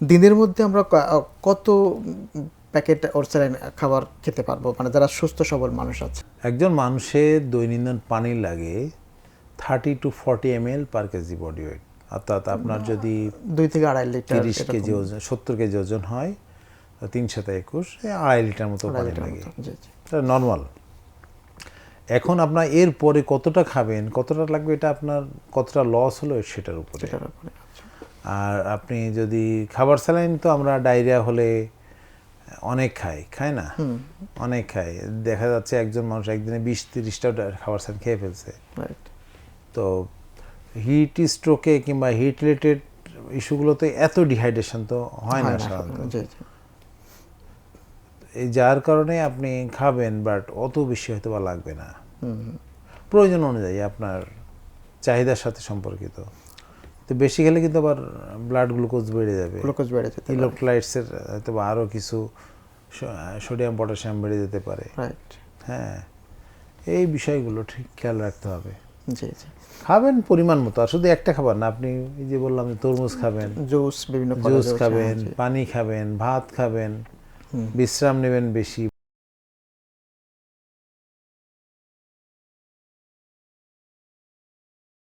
দিনের মধ্যে আমরা কত প্যাকেট ওর খাবার খেতে পারব? মানে যারা সুস্থ সবল মানুষ আছে। একজন মানুষের দৈনন্দিন পানি লাগে thirty two forty M L per KG body weight অর্থাৎ আপনার যদি দুই থেকে আড়াই লিটার তিরিশ কেজি ওজন সত্তর কেজি ওজন হয় তিন সাথে একুশ আড়াই লিটার মতো পানি লাগে। নর্মাল এখন আপনার এর পরে কতটা খাবেন কতটা লাগবে এটা আপনার কতটা লস হলো সেটার উপরে। আর আপনি যদি খাবার স্যালাইন তো আমরা ডায়রিয়া হলে অনেক খাই খাই না? অনেক খাই। দেখা যাচ্ছে একজন মানুষ একদিনে বিশ তিরিশটা খাবার স্যালাইন খেয়ে ফেলছে। তো হিট স্ট্রোকে কিংবা হিট রিলেটেড ইস্যুগুলোতে এত ডিহাইড্রেশন তো হয় না সাধারণত। এই যার কারণে আপনি খাবেন বাট অত বেশি হয়তো বা লাগবে না। প্রয়োজন অনুযায়ী আপনার চাহিদার সাথে সম্পর্কিত। তো বেশি খেলে কিন্তু আবার ব্লাড গ্লুকোজ বেড়ে যাবে। গ্লুকোজ বেড়ে যেতে ইলেকট্রোলাইটসের হয়তো আরও কিছু সোডিয়াম পটাশিয়াম বেড়ে যেতে পারে। রাইট হ্যাঁ এই বিষয়গুলো ঠিক খেয়াল রাখতে হবে। জি জি। খাবেন পরিমাণ মতো আর শুধু একটা খাবার না আপনি এই যে বললাম যে তরমুজ খাবেন জুস বিভিন্ন জুস খাবেন পানি খাবেন ভাত খাবেন বিশ্রাম নেবেন বেশি।